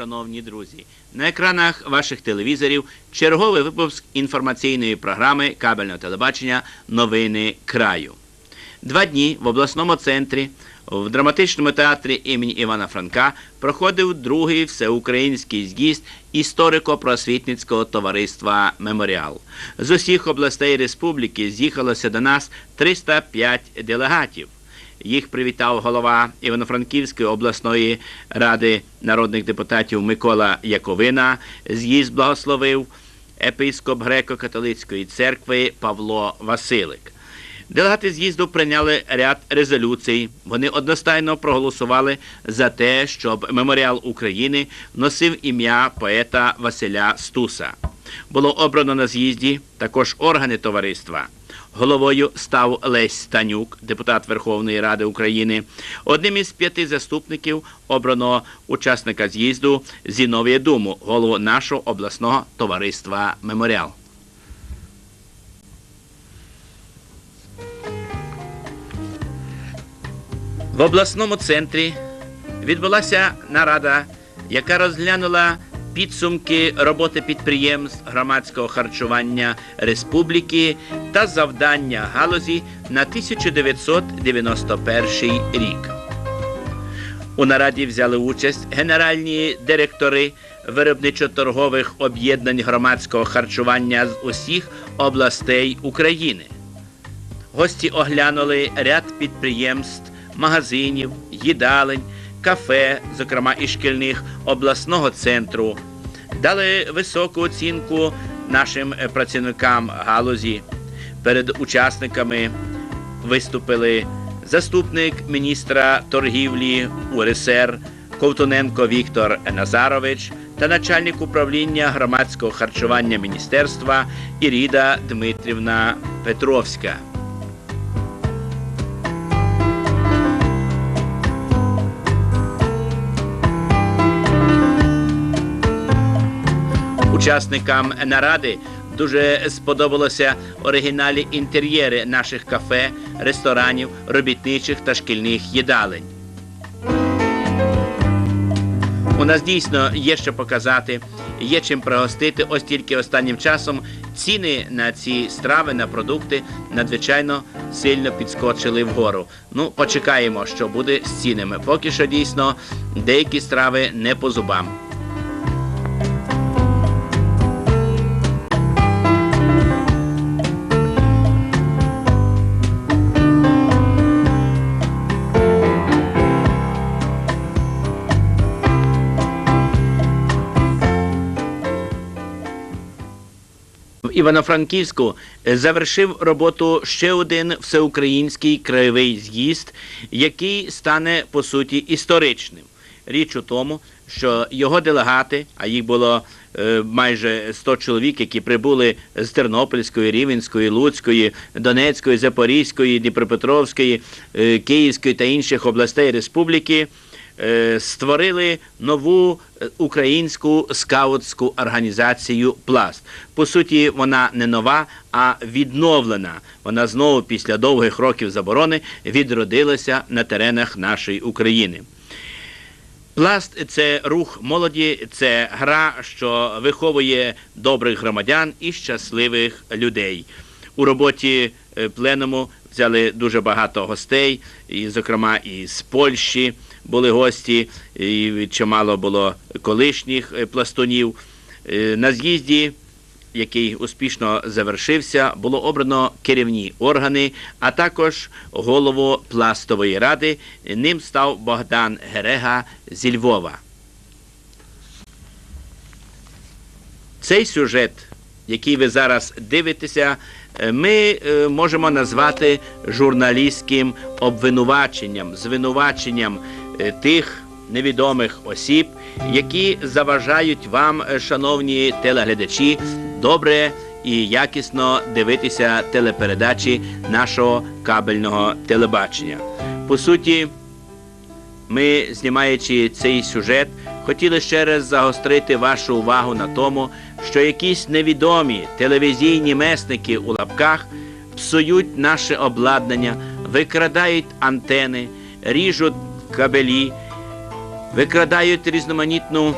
шановні друзі. На екранах ваших телевізорів черговий випуск інформаційної програми кабельного телебачення Новини краю. Два дні в обласному центрі в драматичному театрі імені Івана Франка проходив другий всеукраїнський з'їзд історико-просвітницького товариства Меморіал. З усіх областей республіки з'їхалося до нас 305 делегатів. Їх привітав голова Івано-Франківської обласної ради народних депутатів Микола Яковина. З'їзд благословив епископ греко-католицької церкви Павло Василик. Делегати з'їзду прийняли ряд резолюцій. Вони одностайно проголосували за те, щоб меморіал України носив ім'я поета Василя Стуса. Було обрано на з'їзді також органи товариства. Головою став Лесь Станюк, депутат Верховної Ради України. Одним із п'яти заступників обрано учасника з'їзду Зіновія Думу, голову нашого обласного товариства Меморіал. В обласному центрі відбулася нарада, яка розглянула підсумки роботи підприємств громадського харчування республіки та завдання галузі на 1991 рік. У нараді взяли участь генеральні директори виробничо-торгових об'єднань громадського харчування з усіх областей України. Гості оглянули ряд підприємств, магазинів, їдалень, кафе, зокрема і шкільних обласного центру, дали високу оцінку нашим е, працівникам галузі. Перед учасниками виступили заступник міністра торгівлі УРСР Ковтуненко Віктор Назарович та начальник управління громадського харчування міністерства Іріда Дмитрівна Петровська. Учасникам наради дуже сподобалося оригіналі інтер'єри наших кафе, ресторанів, робітничих та шкільних їдалень. У нас дійсно є що показати, є чим пригостити. Ось тільки останнім часом ціни на ці страви, на продукти надзвичайно сильно підскочили вгору. Ну, почекаємо, що буде з цінами. Поки що дійсно деякі страви не по зубам. В Івано-Франківську е, завершив роботу ще один всеукраїнський краєвий з'їзд, який стане по суті історичним. Річ у тому, що його делегати, а їх було е, майже 100 чоловік, які прибули з Тернопільської, Рівенської, Луцької, Донецької, Запорізької, Дніпропетровської, е, Київської та інших областей республіки, створили нову е, українську скаутську організацію Пласт. По суті, вона не нова, а відновлена. Вона знову після довгих років заборони відродилася на теренах нашої України. Пласт це рух молоді, це гра, що виховує добрих громадян і щасливих людей. У роботі е, пленуму взяли дуже багато гостей, і, зокрема, і з Польщі були гості, і чимало було колишніх е, пластунів. Е, На з'їзді який успішно завершився, було обрано керівні органи, а також голову пластової ради. Ним став Богдан Герега зі Львова. Цей сюжет, який ви зараз дивитеся, е, ми можемо назвати журналістським обвинуваченням, звинуваченням тих невідомих осіб, які заважають вам, е, шановні телеглядачі, добре і якісно дивитися телепередачі нашого кабельного телебачення. По суті, ми, знімаючи цей сюжет, хотіли ще раз загострити вашу увагу на тому, що якісь невідомі телевізійні месники у лапках псують наше обладнання, викрадають антени, ріжуть кабелі, викрадають різноманітну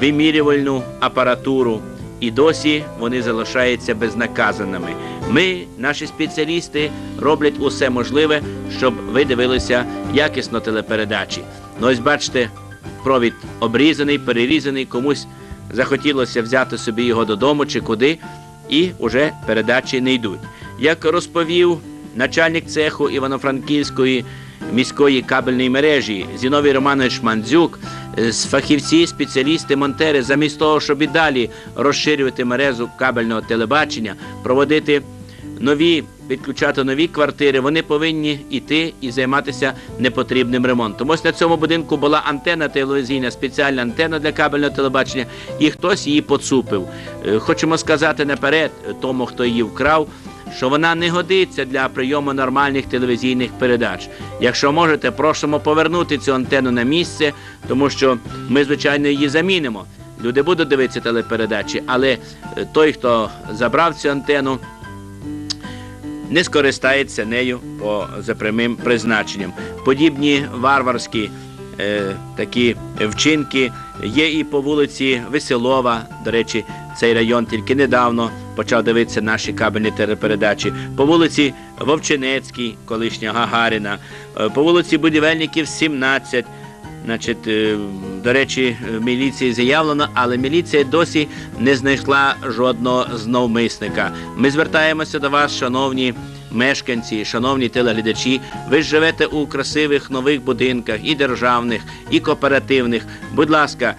вимірювальну апаратуру, і досі вони залишаються безнаказаними. Ми, наші спеціалісти, роблять усе можливе, щоб ви дивилися якісно телепередачі. Ну ось бачите, провід обрізаний, перерізаний, комусь захотілося взяти собі його додому чи куди, і вже передачі не йдуть. Як розповів начальник цеху Івано-Франківської міської кабельної мережі Зіновій Романович Мандзюк, е, фахівці, спеціалісти, монтери, замість того, щоб і далі розширювати мережу кабельного телебачення, проводити нові, підключати нові квартири, вони повинні йти і займатися непотрібним ремонтом. Ось на цьому будинку була антенна телевізійна, спеціальна антенна для кабельного телебачення, і хтось її поцупив. Е, Хочемо сказати наперед тому, хто її вкрав, що вона не годиться для прийому нормальних телевізійних передач. Якщо можете, просимо повернути цю антенну на місце, тому що ми, звичайно, її замінимо. Люди будуть дивитися телепередачі, але е, той, хто забрав цю антенну, не скористається нею по прямим призначенням. Подібні варварські е, такі вчинки є і по вулиці Веселова. До речі, цей район тільки недавно почав дивитися наші кабельні телепередачі. По вулиці Вовчинецькій, колишня Гагаріна, е, по вулиці Будівельників 17. Значить, е, до речі, міліції заявлено, але міліція досі не знайшла жодного зновмисника. Ми звертаємося до вас, шановні мешканці, шановні телеглядачі. Ви живете у красивих нових будинках, і державних, і кооперативних. Будь ласка,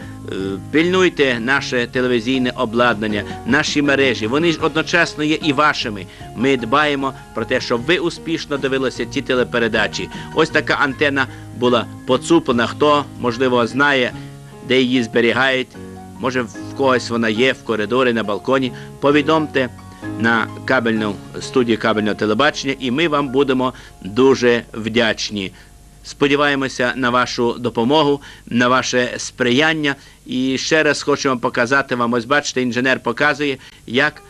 пильнуйте наше телевізійне обладнання, наші мережі. Вони ж одночасно є і вашими. Ми дбаємо про те, щоб ви успішно дивилися ті телепередачі. Ось така антенна була поцуплена. Хто можливо знає, де її зберігають. Може, в когось вона є в коридорі на балконі. Повідомте на кабельну студію кабельного телебачення, і ми вам будемо дуже вдячні. Сподіваємося на вашу допомогу, на ваше сприяння. І ще раз хочемо показати вам. Ось бачите, інженер показує, як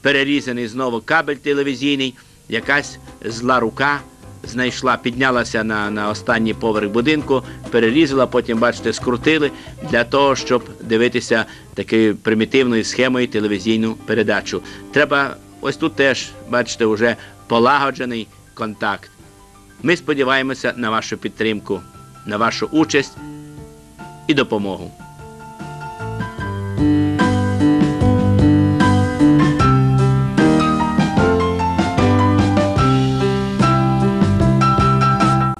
перерізаний знову кабель телевізійний, якась зла рука знайшла, піднялася на, на останній поверх будинку, перерізала, потім, бачите, скрутили для того, щоб дивитися такою примітивною схемою телевізійну передачу. Треба ось тут теж, бачите, вже полагоджений контакт. Ми сподіваємося на вашу підтримку, на вашу участь і допомогу.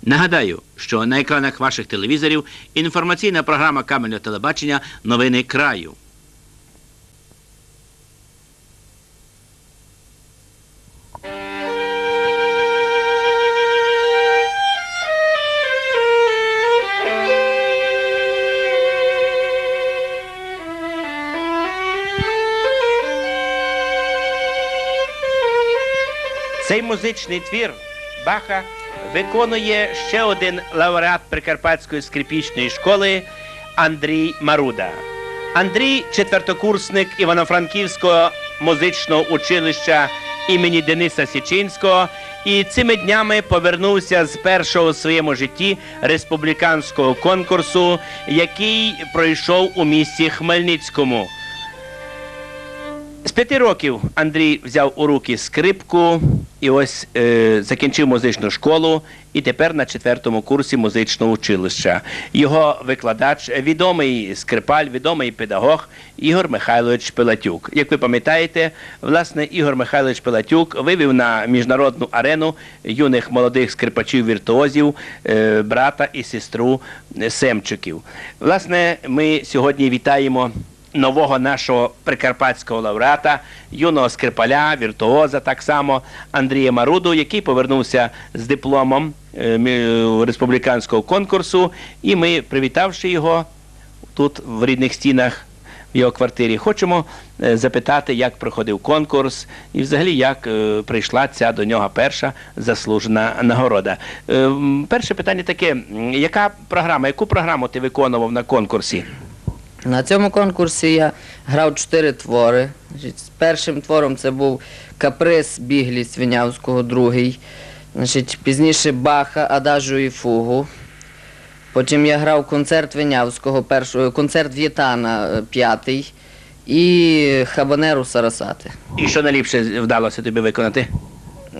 Нагадаю, що на екранах ваших телевізорів інформаційна програма кабельного телебачення Новини краю. Цей музичний твір Баха виконує ще один лауреат Прикарпатської скрипічної школи Андрій Маруда. Андрій четвертокурсник Івано-Франківського музичного училища імені Дениса Січинського і цими днями повернувся з першого у своєму житті республіканського конкурсу, який пройшов у місті Хмельницькому. З п'яти років Андрій взяв у руки скрипку і ось е, закінчив музичну школу і тепер на четвертому курсі музичного училища. Його викладач, відомий скрипаль, відомий педагог Ігор Михайлович Пилатюк. Як ви пам'ятаєте, власне, Ігор Михайлович Пилатюк вивів на міжнародну арену юних молодих скрипачів-віртуозів, е, брата і сестру Семчуків. Власне, ми сьогодні вітаємо нового нашого прикарпатського лауреата, юного скрипаля, віртуоза, так само Андрія Маруду, який повернувся з дипломом е, республіканського конкурсу. І ми, привітавши його тут в рідних стінах. В його квартирі хочемо е, запитати, як проходив конкурс, і взагалі як е, прийшла ця до нього перша заслужена нагорода. Е, перше питання таке: яка програма, яку програму ти виконував на конкурсі? На цьому конкурсі я грав чотири твори. Значить, першим твором це був Каприз Біглі Свинявського, другий. Значить, пізніше Баха, Адажу і Фугу. Потім я грав концерт Винявського, першого, концерт В'єтана е, п'ятий і Хабанеру Сарасати. І що найліпше вдалося тобі виконати?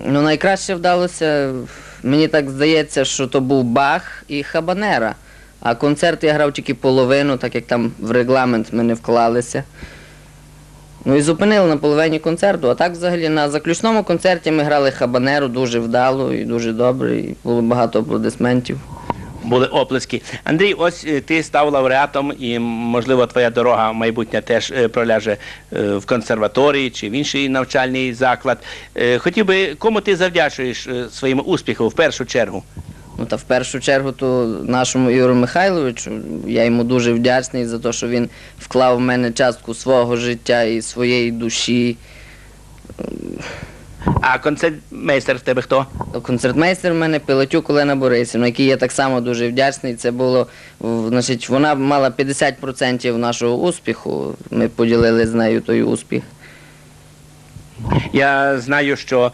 Ну, найкраще вдалося, мені так здається, що то був Бах і Хабанера. А концерт я грав тільки половину, так як там в регламент ми не вклалися. Ну і зупинили на половині концерту. А так взагалі на заключному концерті ми грали Хабанеру дуже вдало і дуже добре, і було багато аплодисментів. Були оплески. Андрій, ось е, ти став лауреатом, і можливо твоя дорога майбутня теж е, проляже е, в консерваторії чи в інший навчальний заклад. Хотів би, кому ти завдячуєш своїм успіхом в першу чергу? Ну та в першу чергу то нашому Ігорю Михайловичу. Я йому дуже вдячний за те, що він вклав в мене частку свого життя і своєї душі. А концертмейстер в тебе хто? Концертмейстер в мене Пилатюк Олена Борисівна, який я так само дуже вдячний. Це було в- значить, вона мала 50% нашого успіху. Ми поділили з нею той успіх. Я знаю, що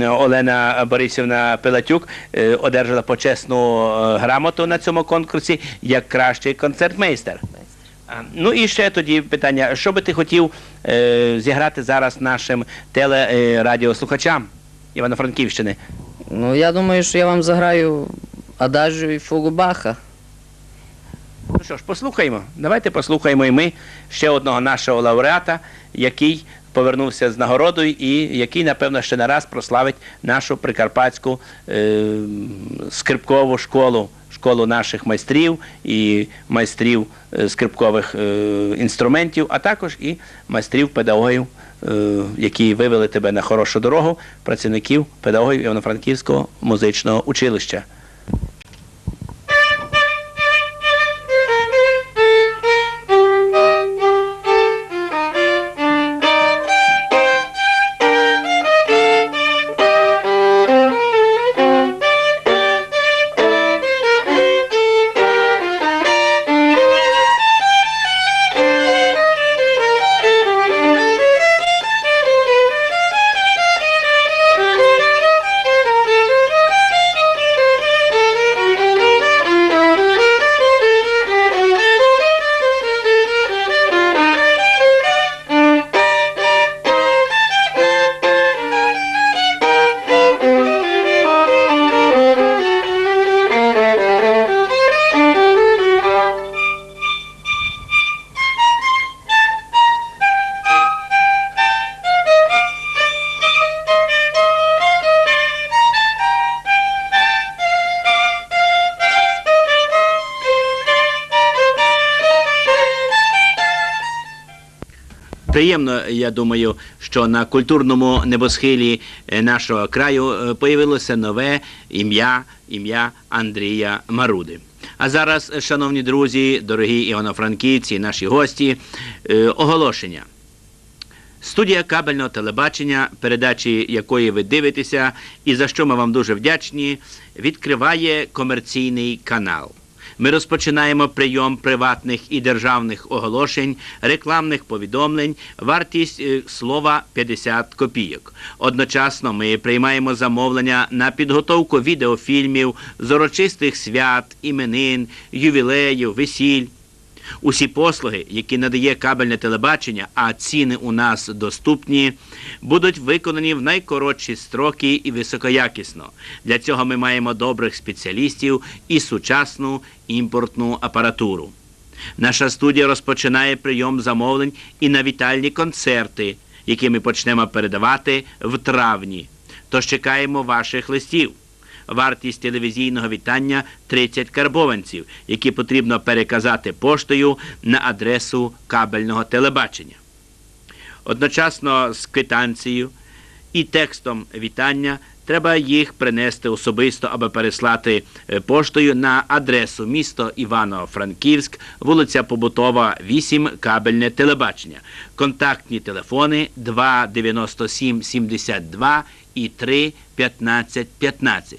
Олена Борисівна Пилатюк е, одержала почесну е, грамоту на цьому конкурсі як кращий концертмейстер. Ну і ще тоді питання: що би ти хотів е, зіграти зараз нашим телерадіослухачам Івано-Франківщини? Ну я думаю, що я вам заграю Адажу і Фугу Баха. Ну що ж, послухаймо. Давайте послухаємо і ми ще одного нашого лауреата, який повернувся з нагородою і який, напевно, ще не раз прославить нашу прикарпатську е, скрипкову школу, школу наших майстрів і майстрів е, скрипкових е, інструментів, а також і майстрів педагогів, е, які вивели тебе на хорошу дорогу, працівників педагогів Івано-Франківського музичного училища. Приємно, я думаю, що на культурному небосхилі е, нашого краю е, появилося нове ім'я, ім'я Андрія Маруди. А зараз, е, шановні друзі, дорогі івано-франківці, наші гості, оголошення. Студія кабельного телебачення, передачі якої ви дивитеся, і за що ми вам дуже вдячні, відкриває комерційний канал. Ми розпочинаємо прийом приватних і державних оголошень, рекламних повідомлень, вартість е, слова 50 копійок. Одночасно ми приймаємо замовлення на підготовку відеофільмів зорочистих свят, іменин, ювілеїв, весіль. Усі послуги, які надає кабельне телебачення, а ціни у нас доступні, будуть виконані в найкоротші строки і високоякісно. Для цього ми маємо добрих спеціалістів і сучасну імпортну апаратуру. Наша студія розпочинає прийом замовлень і на вітальні концерти, які ми почнемо передавати в травні. Тож чекаємо ваших листів. Вартість телевізійного вітання 30 карбованців, які потрібно переказати поштою на адресу кабельного телебачення. Одночасно з квитанцією і текстом вітання треба їх принести особисто, аби переслати е, поштою на адресу місто Івано-Франківськ, вулиця Побутова, 8, кабельне телебачення. Контактні телефони 2 97 72 і 3 15 15.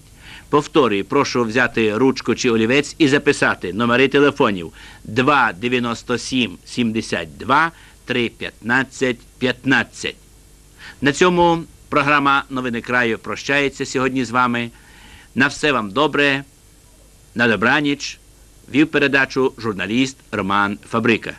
Повторюю, прошу взяти ручку чи олівець і записати номери телефонів 2 97 72 3 15 15. На цьому програма Новини краю прощається сьогодні з вами. На все вам добре, на добраніч, Вів передачу журналіст Роман Фабрика.